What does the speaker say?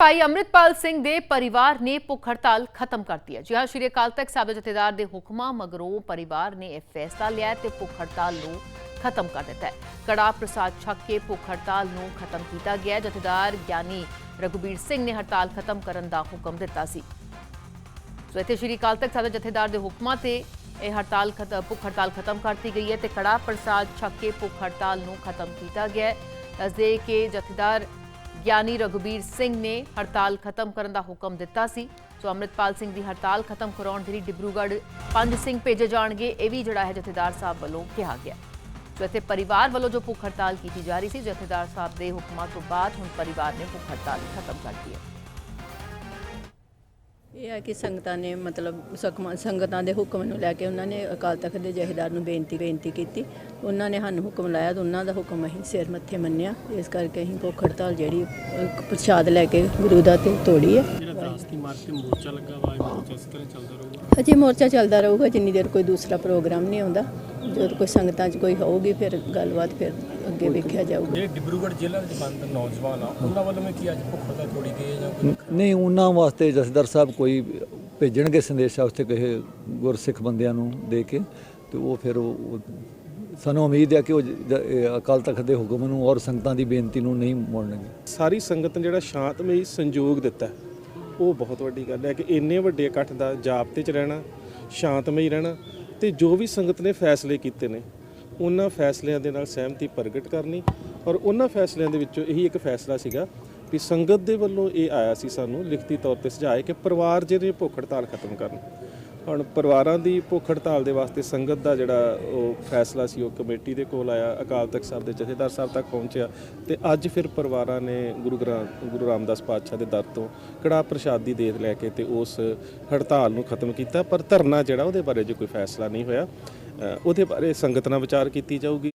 ਭਾਈ ਅੰਮ੍ਰਿਤਪਾਲ ਸਿੰਘ ਦੇ ਪਰਿਵਾਰ ਨੇ ਭੁੱਖ ਹੜਤਾਲ ਖਤਮ ਕਰਤੀ ਹੈ। ਜੀ ਹਾਂ, ਸ਼੍ਰੀ ਅਕਾਲ ਤਖਤ ਸਾਹਿਬ ਜਥੇਦਾਰ ਦੇ ਹੁਕਮਾਂ ਮਗਰੋਂ ਪਰਿਵਾਰ ਨੇ ਇਹ ਫੈਸਲਾ ਲਿਆ ਤੇ ਭੁੱਖ ਹੜਤਾਲ ਨੂੰ ਖਤਮ ਕਰ ਦਿੱਤਾ ਹੈ। ਕੜਾ ਪ੍ਰਸਾਦ ਛਕ ਕੇ ਭੁੱਖ ਹੜਤਾਲ ਨੂੰ ਖਤਮ ਕੀਤਾ ਗਿਆ ਜਥੇਦਾਰ ਗਿਆਨੀ ਰਘੁਬੀਰ ਸਿੰਘ ਨੇ ਹੜਤਾਲ ਖਤਮ ਕਰਨ ਦਾ ਹੁਕਮ ਦਿੱਤਾ ਸੀ। ਸੋ ਇੱਥੇ ਸ਼੍ਰੀ ਅਕਾਲ ਤਖਤ ਸਾਹਿਬ ਜਥੇਦਾਰ ਦੇ ਹੁਕਮਾਂ ਤੇ ਇਹ ਹੜਤਾਲ ਖਤਮ ਭੁੱਖ ਹੜਤਾਲ ਖਤਮ ਕਰਤੀ ਗਈ ਹੈ ਤੇ ਕੜਾ ਪ੍ਰਸਾਦ ਛੱਕ ਕੇ ਭੁੱਖ ਹੜਤਾਲ ਨੂੰ ਖਤਮ ਕੀਤਾ ਗਿਆ ਹੈ। ਦੱਸਦੇ ਕਿ ਜਥੇਦਾਰ ਗਿਆਨੀ ਰਘੁਬੀਰ ਸਿੰਘ ਨੇ ਹੜਤਾਲ ਖਤਮ ਕਰਨ ਦਾ ਹੁਕਮ ਦਿੱਤਾ ਸੀ। ਸੋ ਅੰਮ੍ਰਿਤਪਾਲ ਸਿੰਘ ਦੀ ਹੜਤਾਲ ਖਤਮ ਕਰਾਉਣ ਦੇ ਲਈ ਡਿਬਰੂਗੜ੍ਹ ਪੰਜ ਸਿੰਘ ਭੇਜੇ ਜਾਣਗੇ। ਇਹ ਵੀ ਜਿਹੜਾ ਹੈ ਜਥੇਦਾਰ ਸਾਹਿਬ ਵੱਲੋਂ ਕਿਹਾ ਗਿਆ। ਸੋ ਇੱਥੇ ਪਰਿਵਾਰ ਵੱਲੋਂ ਜੋ ਭੁੱਖ ਹੜਤਾਲ ਕੀਤੀ ਜਾ ਰਹੀ ਸੀ, ਜਥੇਦਾਰ ਸਾਹਿਬ ਦੇ ਹੁਕਮਾਂ ਤੋਂ ਬਾਅਦ ਹੁਣ ਪਰਿਵਾਰ ਨੇ ਭੁੱਖ ਹੜਤਾਲ ਖਤਮ ਕਰ ਦਿੱਤੀ ਹੈ। ਇਹ ਹੈ ਕਿ ਸੰਗਤਾਂ ਨੇ ਮਤਲਬ ਸਕਮਾਂ ਸੰਗਤਾਂ ਦੇ ਹੁਕਮ ਨੂੰ ਲੈ ਕੇ ਉਹਨਾਂ ਨੇ ਅਕਾਲ ਤਖਤ ਦੇ ਜਹੇਦਾਰ ਨੂੰ ਬੇਨਤੀ ਬੇਨਤੀ ਕੀਤੀ। ਉਹਨਾਂ ਨੇ ਸਾਨੂੰ ਹੁਕਮ ਲਾਇਆ ਤਾਂ ਉਹਨਾਂ ਦਾ ਹੁਕਮ ਅਸੀਂ ਸਿਰ ਮੱਥੇ ਮੰਨਿਆ। ਇਸ ਕਰਕੇ ਅਸੀਂ ਭੁੱਖ ਹੜਤਾਲ ਜਿਹੜੀ ਪ੍ਰਸ਼ਾਦ ਲੈ ਕੇ ਗੁਰੂ ਦਾ ਤੇ ਤੋੜੀ ਹੈ। ਜਿਹੜਾ ਦਾਸ ਦੀ ਮਾਰ ਤੇ ਮੋਰਚਾ ਲੱਗਾ ਵਾ ਇਹ ਮੋਰਚਾ ਇਸ ਤਰ੍ਹਾਂ ਚੱਲਦਾ ਰਹੂਗਾ? ਅਜੇ ਮੋਰਚਾ ਚੱਲਦਾ ਰਹੂਗਾ ਜਿੰਨੀ ਦੇਰ ਕੋਈ ਦੂਸਰਾ ਪ੍ਰੋਗਰਾਮ ਨਹੀਂ ਆਉਂਦਾ। ਜਦੋਂ ਕੋਈ ਸੰਗਤਾਂ 'ਚ ਕੋਈ ਹੋਊਗੀ ਫਿਰ ਗੱਲਬਾਤ ਫਿਰ ਅੱਗੇ ਵੇਖਿਆ ਜਾਊਗਾ। ਜਿਹੜੇ ਡਿਬਰੂਗੜ੍ਹ ਜ਼ਿਲ੍ਹਾ ਵਿੱਚ ਬੰਦ ਨੌਜਵਾਨ ਆ ਉਹਨਾਂ ਵੱਲੋਂ ਵੀ ਕੀ ਅੱਜ ਭੁੱਖ ਤੋੜੀ ਗਈ ਹੈ ਜਾਂ ਕੋਈ ਨਹੀਂ ਉਹਨਾਂ ਵਾਸਤੇ ਜਥੇਦਾਰ ਸਾਹਿਬ ਕੋਈ ਭੇਜਣਗੇ ਸੰਦੇਸ਼ਾ ਉੱਥੇ ਕਿਸੇ ਗੁਰਸਿੱਖ ਬੰਦਿਆਂ ਨੂੰ ਦੇ ਕੇ ਤੇ ਉਹ ਫਿਰ ਉਹ ਸਾਨੂੰ ਉਮੀਦ ਹੈ ਕਿ ਉਹ ਅਕਾਲ ਤਖਤ ਦੇ ਹੁਕਮ ਨੂੰ ਔਰ ਸੰਗਤਾਂ ਦੀ ਬੇਨਤੀ ਨੂੰ ਨਹੀਂ ਮੋੜਨਗੇ। ਸਾਰੀ ਸੰਗਤ ਨੇ ਜਿਹੜਾ ਸ਼ਾਂਤਮਈ ਸੰਯੋਗ ਦਿੱਤਾ ਉਹ ਬਹੁਤ ਵੱਡੀ ਗੱਲ ਹੈ ਕਿ ਇੰਨੇ ਵੱਡੇ ਇਕੱਠ ਦਾ ਜਾਬਤੇ 'ਚ ਰਹਿਣਾ ਸ਼ਾਂਤਮਈ ਰਹਿਣਾ ਤੇ ਜੋ ਵੀ ਸੰਗਤ ਨੇ ਫੈਸਲੇ ਕੀਤੇ ਨੇ, ਉਹਨਾਂ ਫੈਸਲਿਆਂ ਦੇ ਨਾਲ ਸਹਿਮਤੀ ਪ੍ਰਗਟ ਕਰਨੀ ਔਰ ਉਹਨਾਂ ਫੈਸਲਿਆਂ ਦੇ ਵਿੱਚੋਂ ਇਹੀ ਇੱਕ ਫੈਸਲਾ ਸੀਗਾ ਵੀ ਸੰਗਤ ਦੇ ਵੱਲੋਂ ਇਹ ਆਇਆ ਸੀ ਸਾਨੂੰ ਲਿਖਤੀ ਤੌਰ ਤੇ ਸੁਝਾਏ ਕਿ ਪਰਿਵਾਰ ਜਿਹੜੇ ਭੁੱਖ ਹੜਤਾਲ ਖਤਮ ਕਰਨ। ਹੁਣ ਪਰਿਵਾਰਾਂ ਦੀ ਭੁੱਖ ਹੜਤਾਲ ਦੇ ਵਾਸਤੇ ਸੰਗਤ ਦਾ ਜਿਹੜਾ ਉਹ ਫੈਸਲਾ ਸੀ, ਉਹ ਕਮੇਟੀ ਦੇ ਕੋਲ ਆਇਆ, ਅਕਾਲ ਤਖਤ ਸਾਹਿਬ ਦੇ ਜਥੇਦਾਰ ਸਾਹਿਬ ਤੱਕ ਪਹੁੰਚਿਆ ਤੇ ਅੱਜ ਫਿਰ ਪਰਿਵਾਰਾਂ ਨੇ ਗੁਰੂ ਗ੍ਰੰਥ, ਗੁਰੂ ਰਾਮਦਾਸ ਪਾਤਸ਼ਾਹ ਦੇ ਦਰ ਤੋਂ ਕੜਾ ਪ੍ਰਸ਼ਾਦੀ ਦੇ ਲੈ ਕੇ ਤੇ ਉਸ ਹੜਤਾਲ ਨੂੰ ਖਤਮ ਕੀਤਾ। ਪਰ ਧਰਨਾ ਜਿਹੜਾ ਉਹਦੇ ਬਾਰੇ ਜੇ ਕੋਈ ਫੈਸਲਾ ਨਹੀਂ ਹੋਇਆ। ਉਹਦੇ ਬਾਰੇ ਸੰਗਤ ਨਾਲ ਵਿਚਾਰ ਕੀਤੀ ਜਾਊਗੀ।